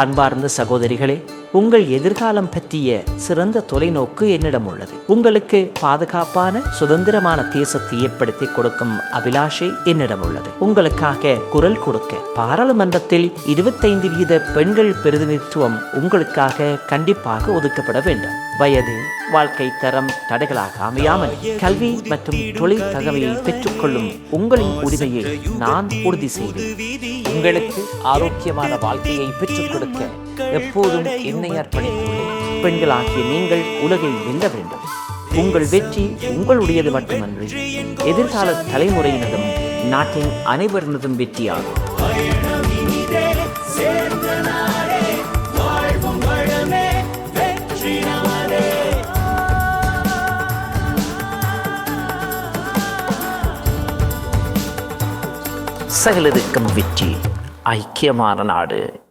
அன்பார்ந்த சகோதரிகளே உங்கள் எதிர்காலம் பற்றிய சிறந்த தொலைநோக்கு என்னிடம் உள்ளது. உங்களுக்கு பாதுகாப்பான சுதந்திரமான தேசத்தை ஏற்படுத்தி கொடுக்கும் அபிலாஷை என்னிடம் உள்ளது. உங்களுக்காக குரல் கொடுக்க பாராளுமன்றத்தில் இருபத்தைந்து வீத பெண்கள் பிரதிநிதித்துவம் உங்களுக்காக கண்டிப்பாக ஒதுக்கப்பட வேண்டும். வயது வாழ்க்கை தரம் தடைகளாக அமையாமல் கல்வி மற்றும் தொழில் தகவலை பெற்றுக்கொள்ளும் உங்களின் உரிமையை நான் உறுதி செய்வேன். உங்களுக்கு ஆரோக்கியமான வாழ்க்கையை பெற்றுக் கொடுக்க எப்போதும் என்னை அர்ப்பணித்துள்ளேன் பெண்களாகிய நீங்கள் உலகை வெல்ல வேண்டும். உங்கள் வெற்றி உங்களுடையது மட்டுமன்றி. எதிர்கால தலைமுறையினதும் நாட்டின் அனைவரினதும் வெற்றியாகும். சகலருக்கும் வெற்றி. ஐக்கியமான நாடு.